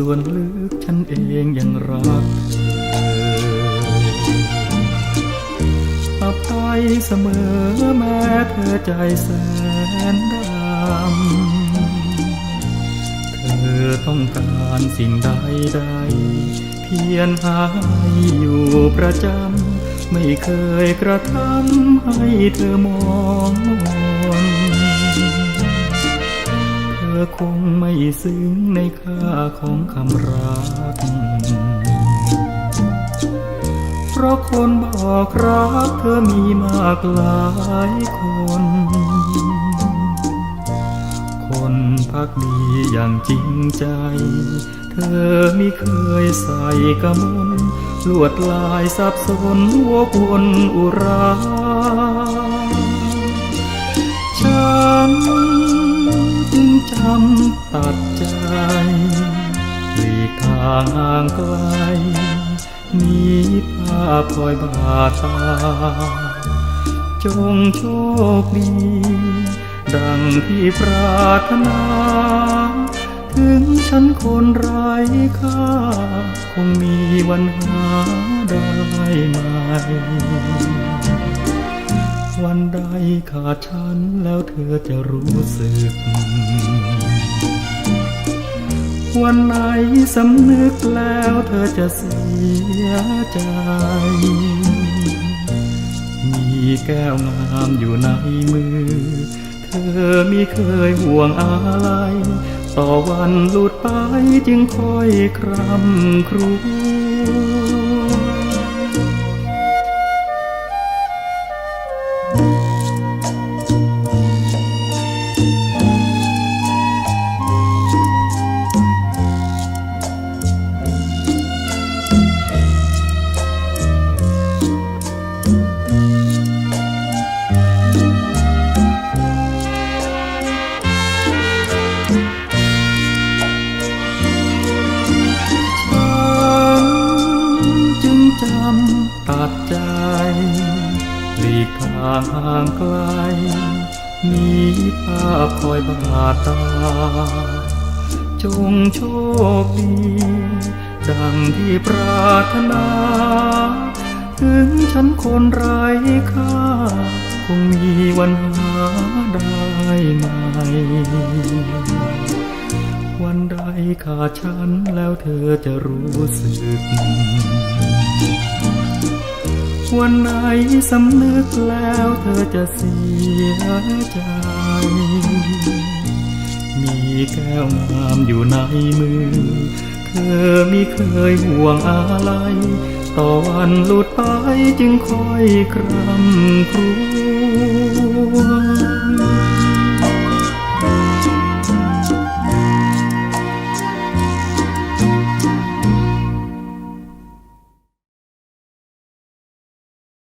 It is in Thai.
ส่วนลึกฉันเองยังรักเธออภัยเสมอแม้เธอใจแสนดำเธอต้องการสิ่งใดใด เพียรหาอยู่ประจำ ไม่เคยกระทำให้เธอมอง คงไม่ซึ้งในค่าของคำรัก เพราะคนบอกรักเธอมีมากหลายคน คนพักดีอย่างจริงใจ เธอไม่เคยใส่กระมนลวดลายสับสนวกวนอุราำตัดใจหลีกทางห่างไกลมีภาพคอยบาดตา จงโชคดี ดังที่ปรารถนา ถึงฉันคนไร้ค่า คงมีวันหาได้ไหม วันใดขาดฉันแล้วเธอจะรู้สึก วันไหนสำนึกแล้วเธอจะเสียใจ มีแก้วงามอยู่ในมือ เธอมิเคยห่วงอะไร ต่อวันหลุดไปจึงคอยครำครวญ จึงจำตัดใจ หลีกทางห่างไกลมีภาพคอยบาดตา จงโชคดี ดังที่ปรารถนา ถึงฉันคนไร้ค่า คงมีวันหาได้ไหม วันใดขาดฉันแล้วเธอจะรู้สึก วันไหนสำนึกแล้วเธอจะเสียใจ มีแก้วงามอยู่ในมือ เธอมิเคยห่วงอะไร ต่อวันหลุดไปจึงคอยครำครวญ